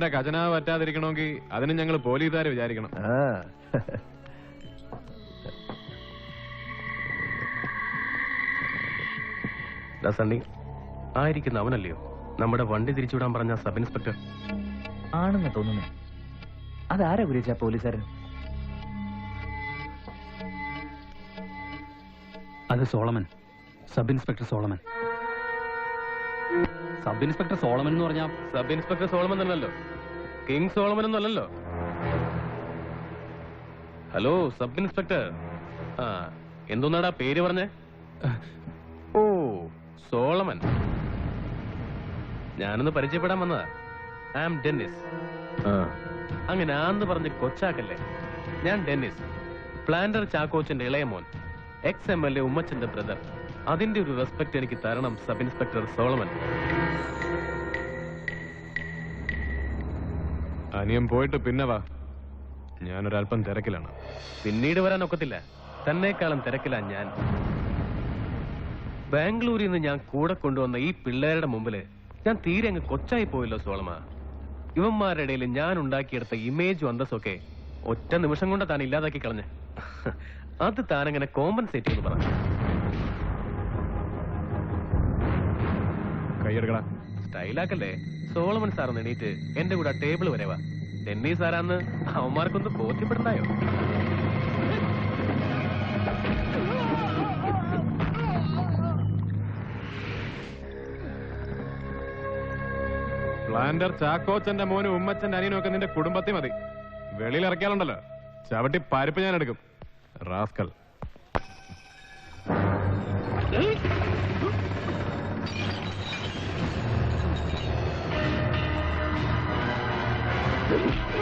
എന്റെ ഖജനാവ് പറ്റാതിരിക്കണമെങ്കിൽ അതിന് ഞങ്ങൾ പോലീസുകാരെ വിചാരിക്കണം. ആ. ദാ സണ്ണി ആയിരിക്കുന്ന അവനല്ലയോ? നമ്മുടെ വണ്ടി തിരിച്ചുവിടാൻ പറഞ്ഞ സബ് ഇൻസ്പെക്ടർ. ആണെന്ന് തോന്നുന്നു. അതാരാ ഗുരുച്ച പോലീസുകാരൻ? അത് Solomon. Sub inspector Solomon. Sub inspector Solomon എന്ന് പറഞ്ഞാൽ സബ് ഇൻസ്പെക്ടർ സോളമൻ തന്നല്ലോ കിങ് സോളമൻ അല്ലല്ലോ ഹലോ സബ് ഇൻസ്പെക്ടർ. ആ എന്തോന്നാടാ പേര് പറഞ്ഞേ? ഓ സോളമൻ. ഞാനൊന്ന് പരിചയപ്പെടാൻ വന്നതാ. ഐ ആം ഡെന്നിസ് അങ്ങനെ ആന്ന് പറഞ്ഞ് കൊച്ചാക്കല്ലേ. ഞാൻ ഡെന്നിസ്. പ്ലാന്റർ ചാക്കോച്ചന്റെ ഇളയ മോൻ. എക്സ് എം എൽ എ ഉമ്മച്ചന്റെ ബ്രദർ അതിന്റെ ഒരു റെസ്പെക്ട് എനിക്ക് തരണം സബ് ഇൻസ്പെക്ടർ സോളമൻ. അനിയൻ പോയിട്ട് പിന്നെ വാ. ഞാനൊരല്പം തിരക്കിലാണ്. പിന്നീട് വരാൻ ഒക്കത്തില്ല. തന്നെക്കാളും തിരക്കിലാ ഞാൻ. ബാംഗ്ലൂരിൽ നിന്ന് ഞാൻ കൂടെ കൊണ്ടുവന്ന ഈ പിള്ളേരുടെ മുമ്പിൽ ഞാൻ തീരെ അങ്ങ് കൊച്ചായി പോയല്ലോ സോളമ. ഇവന്മാരുടെ ഇടയിൽ ഞാൻ ഉണ്ടാക്കിയെടുത്ത ഇമേജും അന്തസ്സൊക്കെ ഒറ്റ നിമിഷം കൊണ്ട് താൻ ഇല്ലാതാക്കി കളഞ്ഞ്. അത് താനങ്ങനെ കോമ്പൻസേറ്റ് ചെയ്ത് പറഞ്ഞു കൈയെടുക്കടാ സ്റ്റൈലാക്കല്ലേ? സോളമൻ സാർ എണീറ്റ് എന്റെ കൂടെ ടേബിൾ വരെ വാ. സാറാന്ന് അവന്മാർക്കൊന്ന് ബോധ്യപ്പെടണ്ടായോ പ്ലാന്റർ ചാക്കോച്ചന്റെ മോനും ഉമ്മച്ചന്റെ അനിയനും ഒക്കെ നിന്റെ കുടുംബത്തിൽ മതി. വെളിയിൽ ഇറക്കിയാലുണ്ടല്ലോ. ചവിട്ടി പരിപ്പ് ഞാൻ എടുക്കും. റാസ്കൽ. Thank you.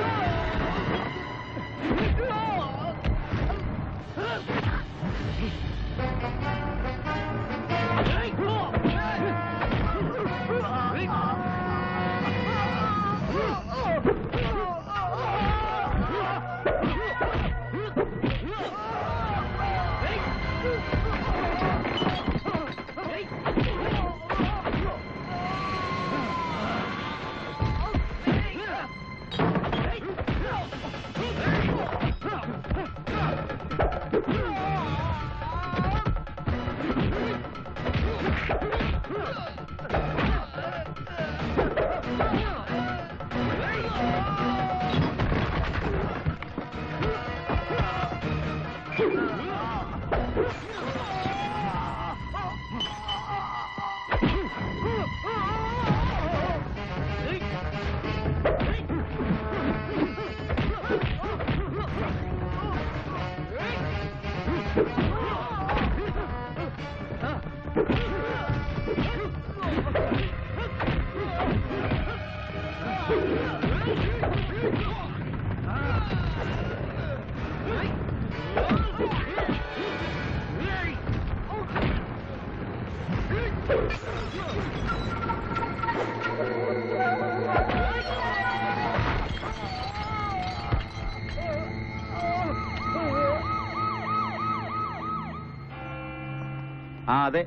ആ അതെ.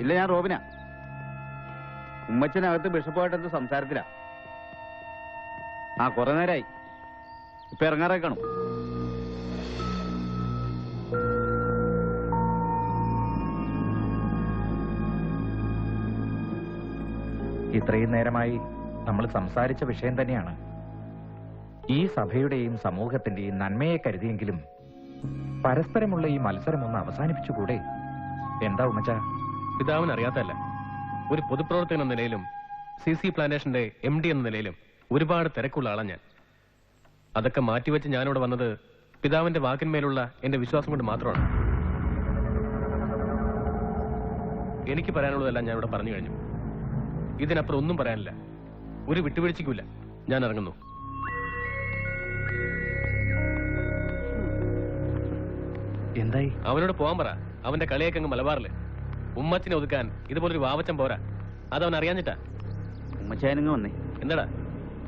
ഇല്ല ഞാൻ റോബിനാ. ഉമ്മച്ചനകത്ത് ബിഷപ്പുമായിട്ട് എന്ത് സംസാരത്തിലാ? ആ കുറെ നേരമായി ഇപ്പൊ ഇറങ്ങാറേക്കണം കാണും. ഇത്രയും നേരമായി നമ്മൾ സംസാരിച്ച വിഷയം തന്നെയാണ്. ഈ സഭയുടെയും സമൂഹത്തിന്റെയും നന്മയെ കരുതിയെങ്കിലും പരസ്പരമുള്ള ഈ മത്സരം ഒന്ന് അവസാനിപ്പിച്ചുകൂടെ? എന്താ ഉമ്മച്ച പിതാവിന് അറിയാത്തല്ല ഒരു പൊതുപ്രവർത്തകൻ എന്ന നിലയിലും സി സി പ്ലാന്റേഷന്റെ എം ഡി എന്ന നിലയിലും ഒരുപാട് തിരക്കുള്ള ആളാ ഞാൻ. അതൊക്കെ മാറ്റിവെച്ച് ഞാനിവിടെ വന്നത് പിതാവിന്റെ വാക്കിന്മേലുള്ള എന്റെ വിശ്വാസം കൊണ്ട് മാത്രമാണ്. എനിക്ക് പറയാനുള്ളതെല്ലാം ഞാൻ ഇവിടെ പറഞ്ഞു കഴിഞ്ഞു. ഇതിനപ്പുറം ഒന്നും പറയാനില്ല. ഒരു വിട്ടുവീഴ്ചയ്ക്കില്ല ഞാൻ ഇറങ്ങുന്നു. എന്തായി? അവനോട് പോകാൻ പറ. അവന്റെ കളിയൊക്കെ അങ്ങ് മലബാറിൽ. ഉമ്മച്ചിനെ ഒതുക്കാൻ ഇതുപോലൊരു വാവച്ചൻ പോരാ. അതവൻ അറിയാഞ്ഞിട്ടാ. ഉമ്മച്ചായനങ്ങ് വന്നേ. എന്താടാ?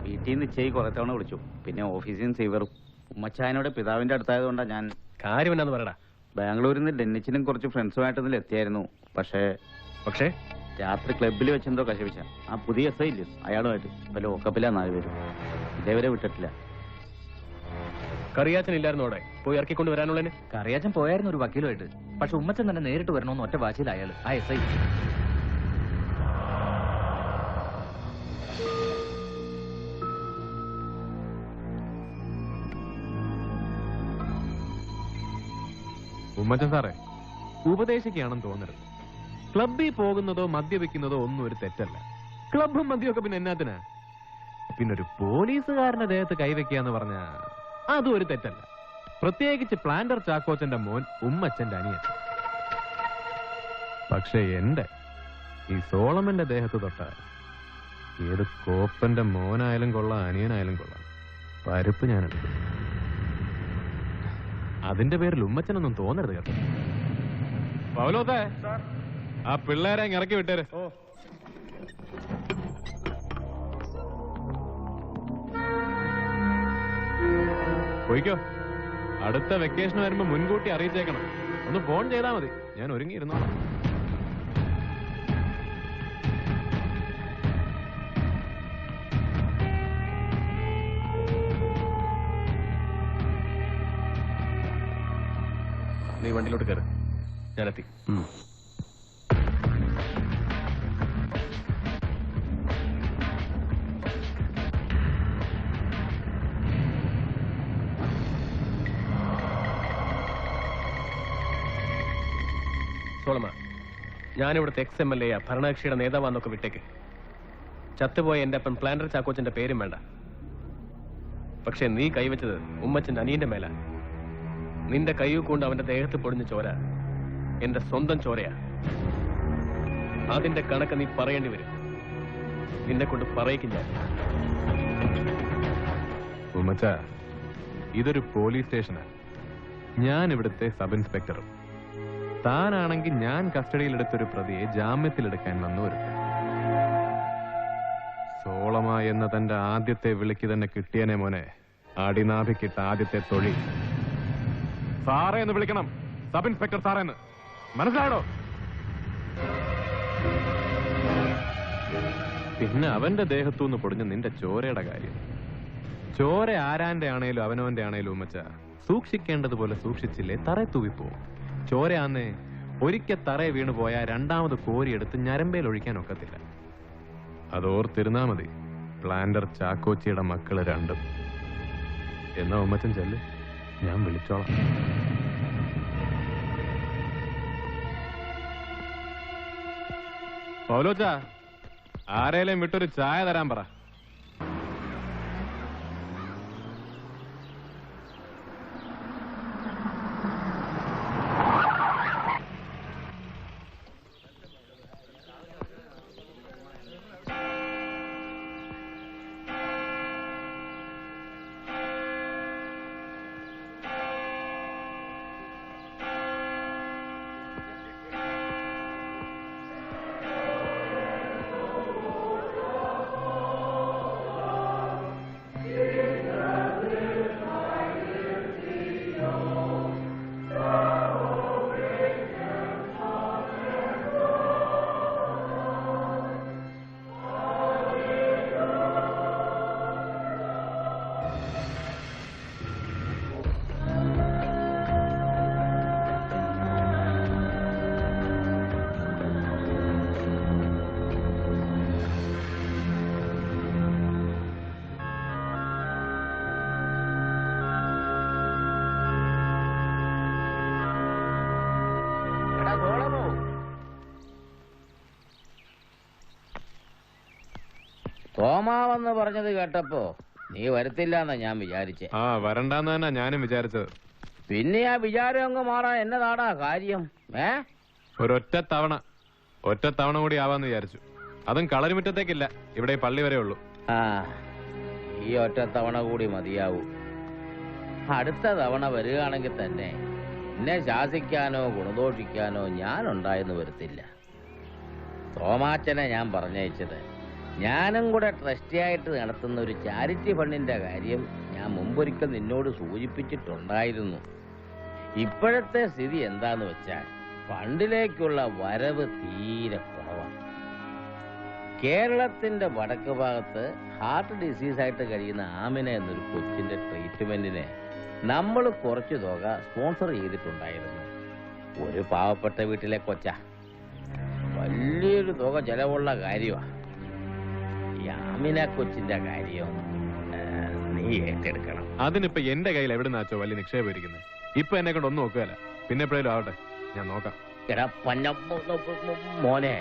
വീട്ടിൽ നിന്ന് ചെയ് കുറെ തവണ വിളിച്ചു. പിന്നെ ഓഫീസിൽ നിന്ന് സീവറും. ഉമ്മച്ചായനോട് പിതാവിന്റെ അടുത്തായതുകൊണ്ടാണ് ഞാൻ കാര്യം എന്നാന്ന് പറയടാ. ബാംഗ്ലൂരിൽ നിന്ന് ഡെന്നിച്ചിനും കുറച്ച് ഫ്രണ്ട്സുമായിട്ടൊന്നും എത്തിയായിരുന്നു. പക്ഷേ പക്ഷേ? രാത്രി ക്ലബിൽ വെച്ചെന്തോ കശപിച്ച. ആ പുതിയ എസ് ഐ ഇല്ലേ? അയാളുമായിട്ട്. ഇപ്പൊ ലോക്കപ്പിലാ നാല് പേരും. ഇതേവരെ വിട്ടിട്ടില്ല. കറിയാച്ചൻ ഇല്ലായിരുന്നു അവിടെ. പോയി ഇറക്കിക്കൊണ്ട് വരാനുള്ളതിന്? കറിയാച്ചൻ പോയായിരുന്നു ഒരു വക്കീലുമായിട്ട്. പക്ഷെ ഉമ്മച്ചൻ തന്നെ നേരിട്ട് വരണമെന്ന് ഒറ്റ വാശിയിൽ അയാൾ ആ എസ് ഐ. ഉമ്മച്ചൻ സാറേ. ഉപദേശിക്കുകയാണെന്ന് തോന്നരുത്. ക്ലബിൽ പോകുന്നതോ മദ്യപിക്കുന്നതോ ഒന്നും ഒരു തെറ്റല്ല. ക്ലബും മദ്യമൊക്കെ പിന്നെ എന്നാത്തിനാ? പിന്നെ ഒരു പോലീസുകാരന്റെ ദേഹത്ത് കൈവയ്ക്കുക എന്ന് പറഞ്ഞ അതും ഒരു തെറ്റല്ല. പ്രത്യേകിച്ച് പ്ലാന്റർ ചാക്കോച്ചന്റെ മോൻ ഉമ്മച്ചന്റെ അനിയൻ. പക്ഷെ എന്റെ ഈ സോളമന്റെ ദേഹത്ത് തൊട്ട ഏത് കോപ്പന്റെ മോനായാലും കൊള്ളാം അനിയനായാലും കൊള്ളാം. പരുപ്പ് ഞാൻ അതിന്റെ പേരിൽ ഉമ്മച്ചനൊന്നും തോന്നരുത് കേട്ടോ. പൗലോത്തെ ആ പിള്ളേരെ ഇറക്കി വിട്ടേര്. പോയിക്കോ. അടുത്ത വെക്കേഷൻ വരുമ്പോ മുൻകൂട്ടി അറിയിച്ചേക്കണം. ഒന്ന് ഫോൺ ചെയ്താൽ മതി. ഞാൻ ഒരുങ്ങിയിരുന്നു? നീ വണ്ടിയിലോട്ട് കയറ് ഞാനെത്തി ഞാനിവിടുത്തെ എക്സ് എം എൽ എ ഭരണകക്ഷിയുടെ നേതാവാന്നൊക്കെ വിട്ടേക്ക്. ചത്തുപോയ എന്റെ അപ്പൻ പ്ലാനർ ചാക്കോച്ചന്റെ പേരും വേണ്ട. പക്ഷെ നീ കൈവച്ചത് ഉമ്മച്ചന്റെ അനിയന്റെ മേല. നിന്റെ കൈ കൊണ്ട് അവന്റെ ദേഹത്ത് പൊടിഞ്ഞ ചോര എന്റെ സ്വന്തം ചോരയാ. അതിന്റെ കണക്ക് നീ പറയേണ്ടി വരും. നിന്നെ കൊണ്ട് പറയിക്കും ഞാൻ ഉമ്മച്ച ഇതൊരു പോലീസ് സ്റ്റേഷനാണ് ഞാൻ ഇവിടുത്തെ സബ് ഇൻസ്പെക്ടറും. താനാണെങ്കിൽ ഞാൻ കസ്റ്റഡിയിലെടുത്തൊരു പ്രതിയെ ജാമ്യത്തിലെടുക്കാൻ വന്നു ഒരുത്തൻ സോളമ എന്ന തന്റെ ആദ്യത്തെ വിളിക്ക് തന്നെ കിട്ടിയനെ മോനെ. അടിനാഭിക്കിട്ട ആദ്യത്തെ തൊഴിൽ സാറേ എന്ന് വിളിക്കണം. സബ് ഇൻസ്പെക്ടർ സാറേ എന്ന്. മനസ്സിലായോ? പിന്നെ അവന്റെ ദേഹത്തുനിന്ന് പൊടിഞ്ഞ നിന്റെ ചോരയുടെ കാര്യം. ചോര ആരാന്റെ ആണേലും അവനവന്റെ ആണേലും ഉമ്മച്ച സൂക്ഷിക്കേണ്ടതുപോലെ സൂക്ഷിച്ചില്ലേ? തറ ചോരയാന്നേ ഒരിക്കൽ തറയെ വീണു പോയാൽ രണ്ടാമത് കോരിയെടുത്ത് ഞരമ്പേൽ ഒഴിക്കാൻ ഒക്കത്തില്ല. അതോർത്തിരുന്നാ മതി. പ്ലാന്റർ ചാക്കോച്ചിയുടെ മക്കൾ രണ്ടും. എന്നാ ഉമ്മച്ചൻ ചെല്ല്. ഞാൻ വിളിച്ചോളാം. പൗലോച്ച ആരേലും വിട്ടൊരു ചായ തരാൻ പറ. തോമാവെന്ന് പറഞ്ഞത് കേട്ടപ്പോ നീ വരത്തില്ലെന്നാ ഞാൻ വിചാരിച്ചേ. ആ വരണ്ടെന്ന് തന്നെ ഞാനും വിചാരിച്ചത്. പിന്നെ ആ വിചാരം അങ്ങ് മാറാൻ എന്നതാടാ കാര്യം? ഏ? ഒരൊറ്റ തവണ ഒറ്റ തവണ കൂടി ആവാന്ന് വിചാരിച്ചു. അതും കളരിമുറ്റത്തേക്കില്ല ഇവിടെ ഈ പള്ളി വരെ ഉള്ളൂ. ആ ഈ ഒറ്റ തവണ കൂടി മതിയാവൂ. അടുത്ത തവണ വരികയാണെങ്കിൽ തന്നെ എന്നെ ശാസിക്കാനോ ഗുണദോഷിക്കാനോ ഞാൻ ഉണ്ടായെന്ന് വരത്തില്ല. തോമാച്ചനെ ഞാൻ പറഞ്ഞയച്ചത് ഞാനും കൂടെ ട്രസ്റ്റിയായിട്ട് നടത്തുന്ന ഒരു ചാരിറ്റി ഫണ്ടിന്റെ കാര്യം ഞാൻ മുമ്പൊരിക്കൽ നിന്നോട് സൂചിപ്പിച്ചിട്ടുണ്ടായിരുന്നു. ഇപ്പോഴത്തെ സ്ഥിതി എന്താന്ന് വെച്ചാൽ ഫണ്ടിലേക്കുള്ള വരവ് തീരെ കുറവാണ് കേരളത്തിന്റെ വടക്ക് ഭാഗത്ത് ഹാർട്ട് ഡിസീസ് ആയിട്ട് കഴിയുന്ന ആമിന എന്നൊരു കൊച്ചിന്റെ ട്രീറ്റ്മെന്റിന് നമ്മൾ കുറച്ച് തുക സ്പോൺസർ ചെയ്തിട്ടുണ്ടായിരുന്നു. ഒരു പാവപ്പെട്ട വീട്ടിലെ കൊച്ച. വലിയൊരു തുക ചെലവുള്ള കാര്യമാണ് ഈ ആമിന കൊച്ചിന്റെ കാര്യം നീ ഏറ്റെടുക്കണം. അതിനിപ്പോ എന്റെ കയ്യിൽ എവിടെ നിന്നാച്ചോ വലിയ നിക്ഷേപം ഇരിക്കുന്നത് ഇപ്പൊ എന്നെ കൊണ്ട് ഒന്നും നോക്കുകയല്ല. പിന്നെ എപ്പോഴേലും ആവട്ടെ ഞാൻ നോക്കാം. എടാ പന്ന മോനെ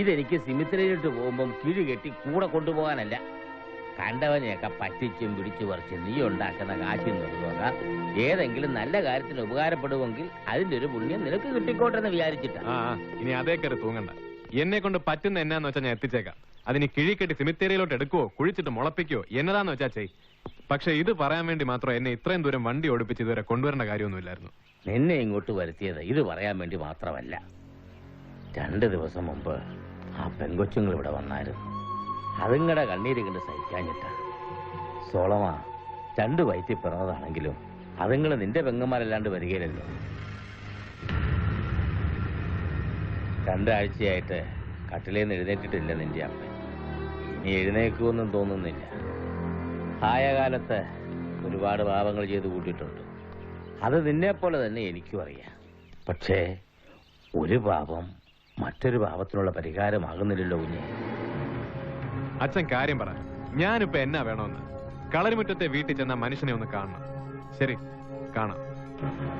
ഇതെനിക്ക് സിമിത്രയിലിട്ട് പോകുമ്പം കിഴി കെട്ടി കൂടെ കൊണ്ടുപോകാനല്ല. കണ്ടവനെയൊക്കെ പറ്റിച്ചും പിടിച്ചു പറിച്ച് നീ ഉണ്ടാക്കുന്ന കാശിൽ നോക്കുക ഏതെങ്കിലും നല്ല കാര്യത്തിന് ഉപകാരപ്പെടുമെങ്കിൽ അതിന്റെ ഒരു പുണ്യം നിനക്ക് കിട്ടിക്കോട്ടെ എന്ന് വിചാരിച്ചിട്ടാ ഇനി അതേ കയറി തൂങ്ങണ്ട. എന്നെ കൊണ്ട് പറ്റുന്ന എന്നാന്ന് വെച്ചാൽ ഞാൻ എത്തിച്ചേക്കാം. അതിന് കിഴിക്കെട്ടി സിമിത്തേരിയിലോട്ട് എടുക്കുവോ? കുഴിച്ചിട്ട് മുളപ്പിക്കോ എന്നതാന്ന് വെച്ചാ ചെയ്. പക്ഷെ ഇത് പറയാൻ വേണ്ടി മാത്രം എന്നെ ഇത്രയും ദൂരം വണ്ടി ഓടിപ്പിച്ച് ഇതുവരെ കൊണ്ടുവരേണ്ട കാര്യമൊന്നുമില്ലായിരുന്നു. എന്നെ ഇങ്ങോട്ട് വരുത്തിയത് ഇത് പറയാൻ വേണ്ടി മാത്രമല്ല. രണ്ട് ദിവസം മുമ്പ് ആ പെങ്കൊച്ചുങ്ങൾ ഇവിടെ വന്നായിരുന്നു. അതുങ്ങടെ കണ്ണീര് കണ്ട് സഹിക്കാഞ്ഞിട്ടാ. സോളമ രണ്ട് വയറ്റിൽ പിറന്നതാണെങ്കിലും അതുങ്ങൾ നിന്റെ പെങ്ങന്മാരല്ലാണ്ട് വരികയില്ലല്ലോ. രണ്ടാഴ്ചയായിട്ട് കട്ടിലേന്ന് എഴുന്നേറ്റിട്ടില്ല നിന്റെ അപ്പൻ. ഇനി എഴുന്നേക്കുമെന്നും തോന്നുന്നില്ല. ആയകാലത്ത് ഒരുപാട് പാപങ്ങൾ ചെയ്തു കൂട്ടിയിട്ടുണ്ട്. അത് നിന്നെപ്പോലെ തന്നെ എനിക്കും അറിയാം. പക്ഷേ ഒരു പാപം മറ്റൊരു പാപത്തിനുള്ള പരിഹാരമാകുന്നില്ലല്ലോ കുഞ്ഞെ. അച്ഛൻ കാര്യം പറ. ഞാനിപ്പോ എന്നാ വേണമെന്ന്? കളരിമുറ്റത്തെ വീട്ടിൽ ചെന്ന മനുഷ്യനെ ഒന്ന് കാണണം. ശരി കാണാം.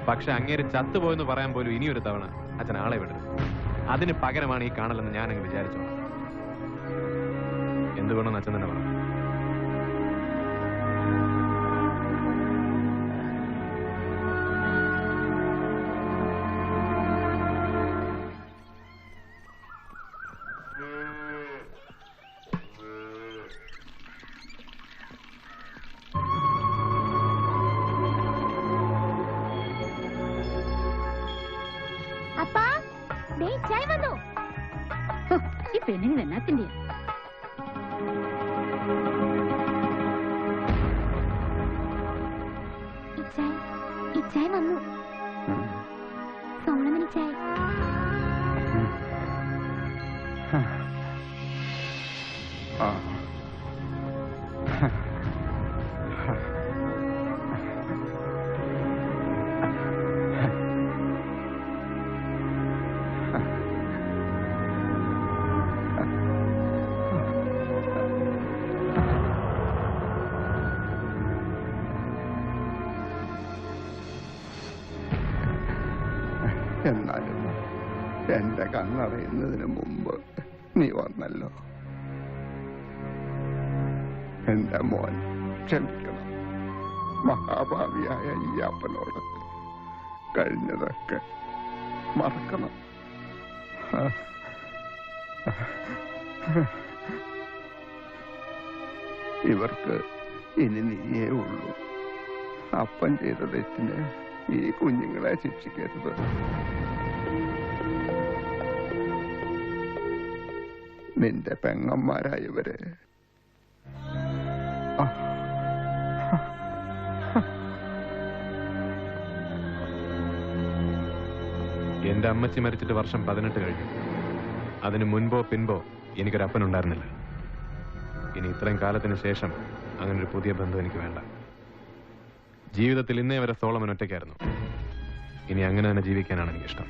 പക്ഷെ അങ്ങേര് ചത്തുപോയെന്ന് പറയാൻ പോലും ഇനിയൊരു തവണ അച്ഛൻ ആളെ വിടരുത്. അതിന് പകരമാണ് ഈ കാണലെന്ന് ഞാനങ്ങ് വിചാരിച്ചോളാം. എന്ത് വേണമെന്ന് അച്ഛൻ തന്നെ വേണം അപ്പാ ചായ വന്നു. ഈ എന്നാലും എന്റെ കണ്ണടയുന്നതിന് മുമ്പ് നീ വന്നല്ലോ. എന്റെ മോൻ ക്ഷമിക്കണം. മഹാഭാവിയായ ഈ അപ്പനോട് കഴിഞ്ഞതൊക്കെ മറക്കണം. ഇവർക്ക് ഇനി നീയേ ഉള്ളൂ. അപ്പൻ ചെയ്ത തെറ്റിന് ഈ കുഞ്ഞുങ്ങളെ ശിക്ഷിക്കരുത്. നിന്റെ പെങ്ങന്മാരായവരെ എന്റെ അമ്മച്ചി മരിച്ചിട്ട് വർഷം പതിനെട്ട് കഴിഞ്ഞു. അതിന് മുൻപോ പിൻപോ എനിക്കൊരപ്പനുണ്ടായിരുന്നില്ല. ഇനി ഇത്രയും കാലത്തിന് ശേഷം അങ്ങനെ ഒരു പുതിയ ബന്ധം എനിക്ക് വേണ്ട. ജീവിതത്തിൽ ഇന്നേ വരെ സോളമൻ ഒറ്റയ്ക്കായിരുന്നു. ഇനി അങ്ങനെ തന്നെ ജീവിക്കാനാണ് എനിക്കിഷ്ടം.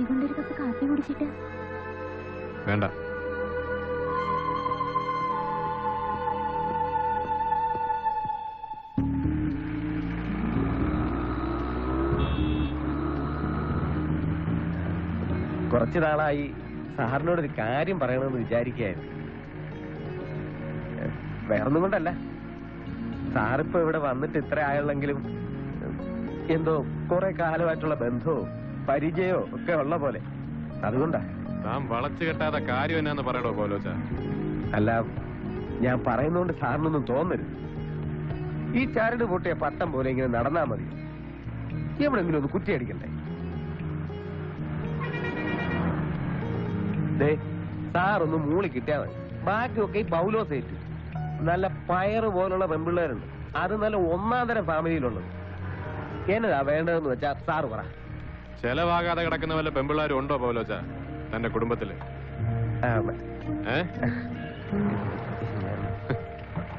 കപ്പ് കാപ്പി കുടിച്ചിട്ട്. വേണ്ട. കുറച്ചു നാളായി സാറിനോട് ഒരു കാര്യം പറയണമെന്ന് വിചാരിക്കുകയായിരുന്നു. വേറൊന്നും കൊണ്ടല്ല. സാറിപ്പോ ഇവിടെ വന്നിട്ട് ഇത്ര ആയുള്ളെങ്കിലും എന്തോ കുറെ കാലമായിട്ടുള്ള ബന്ധവും പരിചയവും ഒക്കെ ഉള്ള പോലെ. അതുകൊണ്ടാ. താൻ വളച്ചു കെട്ടാതെ കാര്യം എന്നാന്ന് പറയടോ പോലോച്ച അല്ല ഞാൻ പറയുന്നോണ്ട് സാറിനൊന്നും തോന്നരുത്. ഈ ചാരട് പൊട്ടിയ പട്ടം പോലെ ഇങ്ങനെ നടന്നാ മതി. എവിടെങ്കിലും ഒന്ന് കുറ്റിയടിക്കണ്ടേ സാറൊന്ന് മൂളി കിട്ടിയാ മതി. ബാക്കിയൊക്കെ ഈ പൗലോസ് ഏറ്റു നല്ല പയറ് പോലുള്ള പെൺപിള്ളേരുണ്ട്. അത് നല്ല ഒന്നാം തരം ഫാമിലിയിലുള്ളത്. എന്നതാ വേണ്ടതെന്ന് വെച്ചാ സാറ് പറ. ചെലവാകാതെ കിടക്കുന്ന വല്ല പെമ്പിള്ളാരും ഉണ്ടോ പൗലോച്ച തന്റെ കുടുംബത്തിൽ? താനീ ഏ?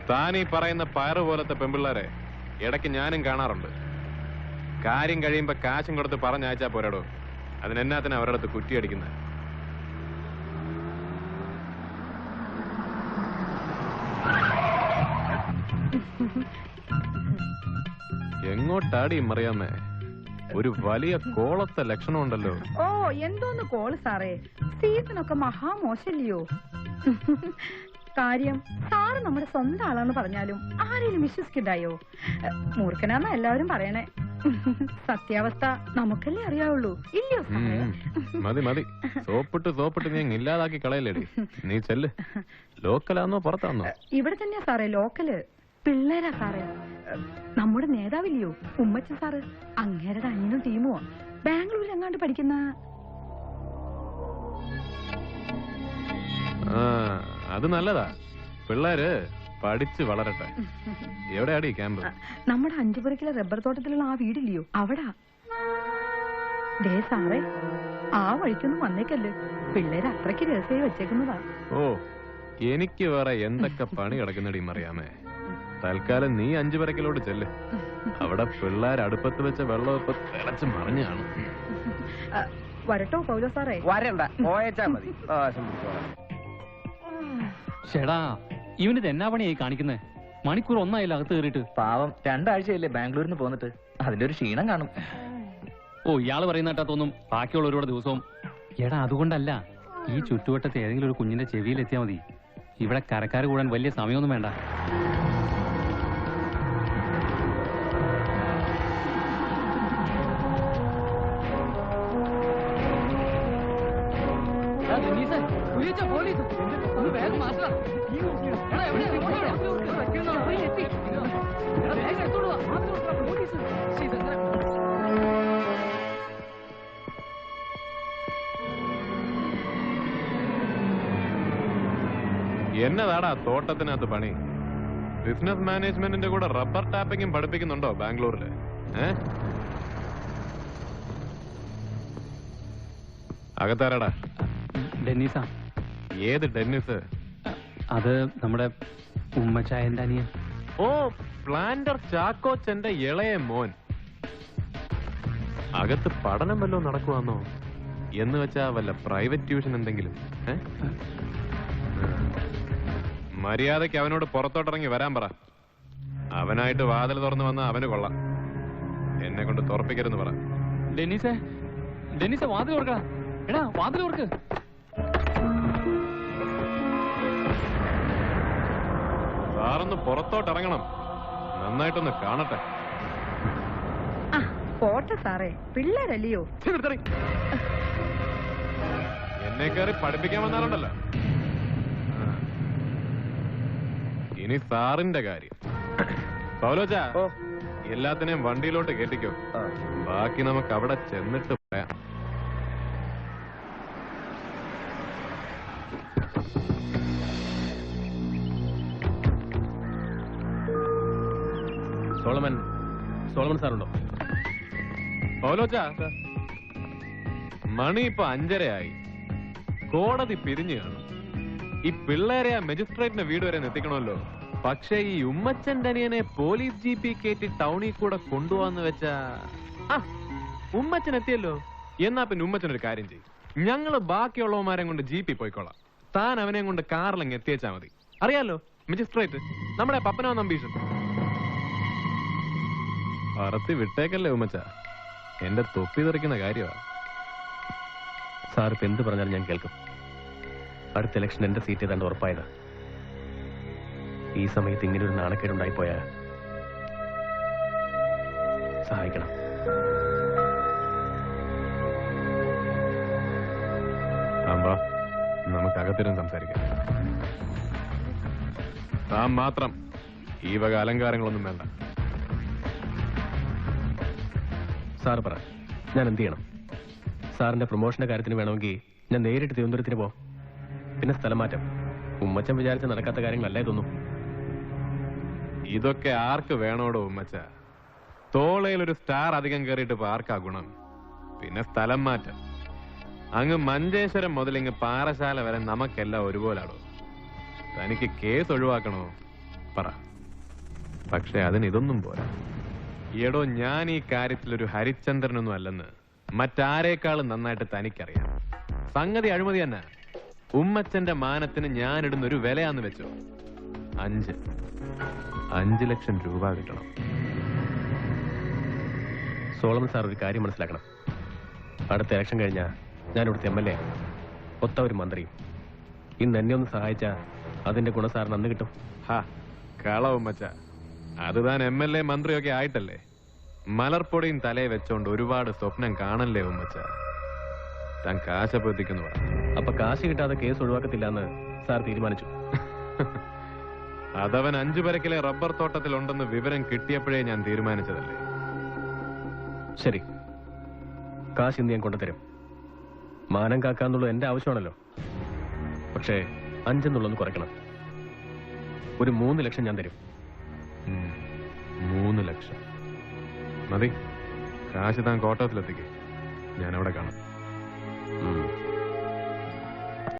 താൻ ഈ പറയുന്ന പയറ് പോലത്തെ പെമ്പിള്ളാരെ ഇടയ്ക്ക് ഞാനും കാണാറുണ്ട്. കാര്യം കഴിയുമ്പോ കാശും കൊടുത്ത് പറഞ്ഞയച്ചാ പോരാടോ. അതിനെന്നാത്തിനാ അവരുടെ അടുത്ത് കുറ്റിയടിക്കുന്നത് എങ്ങോട്ടാടി മറിയാമേ ഒരു വലിയ കോളത്തെ ലക്ഷണമുണ്ടല്ലോ. ഓ എന്തോന്ന് കോൾ സാറേ? സീസണൊക്കെ മഹാമോശല്ലയോ കാര്യം സാറ് നമ്മുടെ സ്വന്തം ആളാണെന്ന് പറഞ്ഞാലും ആരെയും വിശ്വസിക്കണ്ടായോ? മൂർഖനാന്ന എല്ലാവരും പറയണേ. സത്യാവസ്ഥ നമുക്കല്ലേ അറിയാവുള്ളൂ. ഇല്ലയോ മതി മതി. സോപ്പിട്ട് സോപ്പിട്ട് നീ ഇല്ലാതാക്കി കളയല്ലേടി. നീ ചെല്ല്. ലോക്കലാന്നോ പുറത്താന്നോ? ഇവിടെ തന്നെയാ സാറേ ലോക്കൽ. പിള്ളേരാ സാറേ. നമ്മുടെ നേതാവില്ലയോ? ഉമ്മച്ചൻ സാറ് അങ്ങേരുടെ അനിയനും ടീമോ ബാംഗ്ലൂരിൽ എങ്ങാണ്ട് പഠിക്കുന്ന അത് നല്ലതാ. പിള്ളേര് പഠിച്ച് വളരട്ടെ. എവിടെയാടി ക്യാമ്പ്? നമ്മുടെ അഞ്ചുപുരക്കിലെ റബ്ബർ തോട്ടത്തിലുള്ള ആ വീടില്ലയോ? അവിടാ. ദേ സാറേ ആ വഴിക്കൊന്നും വന്നേക്കല്ലേ. പിള്ളേര് അത്രയ്ക്ക് രഹസ്യമായി വെച്ചേക്കുന്നതാ. ഓ എനിക്ക് വേറെ എന്തൊക്കെ പണി കിടക്കുന്നടി മറിയാമേ? തൽക്കാലം നീ അഞ്ചു പരക്കിലോട്ട് ചെല്ല്. അവിടെ പിള്ളേർ അടുപ്പത്ത് വെച്ച വെള്ളം ഇപ്പൊ തിളച്ച് മറിഞ്ഞാണ് വരട്ടോ പൗലോ സാറേ? വരണ്ട. പോയച്ചാ മതി. ചേടാ ഇവനിത് എന്നാ പണിയായി കാണിക്കുന്നത് മണിക്കൂർ ഒന്നായില്ല അകത്ത് കയറിയിട്ട്? പാവം രണ്ടാഴ്ചയല്ലേ ബാംഗ്ലൂരിന് പോന്നിട്ട്. അതിന്റെ ഒരു ക്ഷീണം കാണും. ഓ ഇയാൾ പറയുന്ന കേട്ടാ തോന്നും ബാക്കിയുള്ള ഒരുപാട് ദിവസവും. എടാ അതുകൊണ്ടല്ല. ഈ ചുറ്റുവട്ടത്ത് ഏതെങ്കിലും ഒരു കുഞ്ഞിന്റെ ചെവിയിലെത്തിയാൽ മതി. ഇവിടെ കരക്കാർ കൂടാൻ വലിയ സമയമൊന്നും വേണ്ട. എന്നതാടാ തോട്ടത്തിനകത്ത് പണി? ബിസിനസ് മാനേജ്മെന്റിന്റെ കൂടെ റബ്ബർ ടാപ്പിംഗും പഠിപ്പിക്കുന്നുണ്ടോ ബാംഗ്ലൂരിൽ? ഡെന്നിസാ ഡെന്നീസ. ഏത് ഡെന്നിസ്? അത് നമ്മുടെ ഉമ്മച്ചായന്റെ അനിയൻ. ഓ പ്ലാന്റർ ചാക്കോച്ചന്റെ ഇളയ മോൻ. അകത്ത് പഠനം വല്ലതും നടക്കുവാന്നോ? എന്ന് വെച്ചാ വല്ല പ്രൈവറ്റ് ട്യൂഷൻ എന്തെങ്കിലും ഏ? മര്യാദയ്ക്ക് അവനോട് പുറത്തോട്ടിറങ്ങി വരാൻ പറ. അവനായിട്ട് വാതിൽ തുറന്നു വന്ന അവന് കൊള്ളാം. എന്നെ കൊണ്ട് തുറപ്പിക്കരുന്ന് പറ. ഡെന്നീസേ ഡെന്നീസേ വാതിൽ ഓർക്ക എടാ വാതിൽ ഓർക്ക് സാറൊന്ന് പുറത്തോട്ടിറങ്ങണം. നന്നായിട്ടൊന്ന് കാണട്ടെ. ആ പോട്ടെ സാറേ. പിള്ളേരല്ലയോ. എന്നെ കയറി പഠിപ്പിക്കാൻ വന്നാലുണ്ടല്ലോ. ഇനി സാറിന്റെ കാര്യം. പൗലോച്ച ഓ. എല്ലാത്തിനെയും വണ്ടിയിലോട്ട് കേട്ടിക്കോ ബാക്കി നമുക്ക് അവിടെ ചെന്നിട്ട് സോളമൻ സോളമൻ സാറുണ്ടോ? ഓലോച്ച മണി ഇപ്പൊ അഞ്ചരയായി. കോടതി പിരിഞ്ഞു കാണും ഈ പിള്ളേരെ ആ മജിസ്ട്രേറ്റിന്റെ വീട് വരെ എത്തിക്കണമല്ലോ പക്ഷേ ഈ ഉമ്മച്ചൻ തനിയനെ പോലീസ് ജീപ്പി കയറ്റി ടൗണിൽ കൂടെ കൊണ്ടുപോവാന്ന് വെച്ചാ ആ ഉമ്മച്ചൻ എത്തിയല്ലോ. എന്നാ പിന്നെ ഉമ്മച്ചൻ ഒരു കാര്യം ചെയ്യും. ഞങ്ങൾ ബാക്കിയുള്ളവന്മാരെ കൊണ്ട് ജീപ്പി പോയിക്കോളാം. താൻ അവനെ കൊണ്ട് കാറിലങ്ങ് എത്തിയച്ചാ മതി. അറിയാലോ മജിസ്ട്രേറ്റ് നമ്മുടെ പപ്പനോ നമ്പീഷൻ പറത്തി വിട്ടേക്കല്ലേ ഉമ്മച്ച? എന്റെ തൊപ്പി തെറിക്കുന്ന കാര്യമാ സാർ ഇപ്പൊ എന്ത് പറഞ്ഞാലും ഞാൻ കേൾക്കും. അടുത്ത ഇലക്ഷൻ എന്റെ സീറ്റ് ഏതാണ്ട് ഉറപ്പായത്. ഈ സമയത്ത് ഇങ്ങനെ ഒരു നാണക്കേടുണ്ടായി പോയാ സഹായിക്കണം. ആമ്പാ നമുക്ക് അകത്തിരുന്ന് സംസാരിക്കാം. താൻ മാത്രം ഈ വക അലങ്കാരങ്ങളൊന്നും വേണ്ട. സാർ പറ. ഞാൻ എന്ത് ചെയ്യണം? സാറിന്റെ പ്രൊമോഷന്റെ കാര്യത്തിന് വേണമെങ്കിൽ ഞാൻ നേരിട്ട് തിരുവനന്തപുരത്തിന് പോ പിന്നെ സ്ഥലം മാറ്റം. ഉമ്മച്ചൻ വിചാരിച്ച നടക്കാത്ത കാര്യങ്ങളല്ല ഇതൊന്നും? ഇതൊക്കെ ആർക്ക് വേണോടോ ഉമ്മച്ച? തോളയിൽ ഒരു സ്റ്റാർ അധികം കയറിയിട്ട് ഇപ്പൊ ആർക്കാ ഗുണം? പിന്നെ സ്ഥലം മാറ്റം. അങ്ങ് മഞ്ചേശ്വരം മുതൽ ഇങ്ങ് പാറശാല വരെ നമുക്കെല്ലാം ഒരുപോലാടോ? തനിക്ക് കേസ് ഒഴിവാക്കണോ? പറ. പക്ഷെ അതിന് ഇതൊന്നും പോരാ. എടോ ഞാൻ ഈ കാര്യത്തിൽ ഒരു ഹരിചന്ദ്രനൊന്നും അല്ലെന്ന്. മറ്റാരേക്കാളും നന്നായിട്ട് തനിക്കറിയാം. സംഗതി അഴിമതി തന്നെ. ഉമ്മച്ചന്റെ മാനത്തിന് ഞാൻ ഇടുന്ന ഒരു വിലയാന്ന് വെച്ചോ. അഞ്ച്. അഞ്ച് ലക്ഷം രൂപ കിട്ടണം. സോളമൻ സാർ ഒരു കാര്യം മനസ്സിലാക്കണം. അടുത്ത ഇലക്ഷൻ കഴിഞ്ഞാൽ ഞാൻ ഇവിടുത്തെ എം എൽ എ ഒത്ത ഒരു മന്ത്രിയും. ഇന്ന് എന്നെ ഒന്ന് സഹായിച്ചാൽ അതിന്റെ ഗുണസാറിന് അന്ന് കിട്ടും. ഹാ കള ഉമ്മച്ച. അത് താൻ എം എൽ എ മന്ത്രിയൊക്കെ ആയിട്ടല്ലേ? മലർപ്പൊടിയും തലയെ വെച്ചോണ്ട് ഒരുപാട് സ്വപ്നം കാണല്ലേ ഉമ്മച്ച? താൻ കാശപ്പത്തിക്കുന്നു അപ്പൊ കാശ് കിട്ടാതെ കേസ് ഒഴിവാക്കത്തില്ല എന്ന് സാർ തീരുമാനിച്ചു. അതവൻ അഞ്ചു പരക്കിലെ റബ്ബർ തോട്ടത്തിൽ ഉണ്ടെന്ന് വിവരം കിട്ടിയപ്പോഴേ ഞാൻ തീരുമാനിച്ചതല്ലേ? ശരി. കാശ് ഇന്ന് ഞാൻ കൊണ്ടുതരും. മാനം കാക്കാന്നുള്ളത് എന്റെ ആവശ്യമാണല്ലോ. പക്ഷേ അഞ്ചെന്നുള്ളൊന്ന് കുറയ്ക്കണം. ഒരു മൂന്ന് ലക്ഷം ഞാൻ തരും. മൂന്ന് ലക്ഷം. മതി. കാശ് താൻ കോട്ടത്തിലെത്തിക്കേ ഞാനവിടെ കാണാം.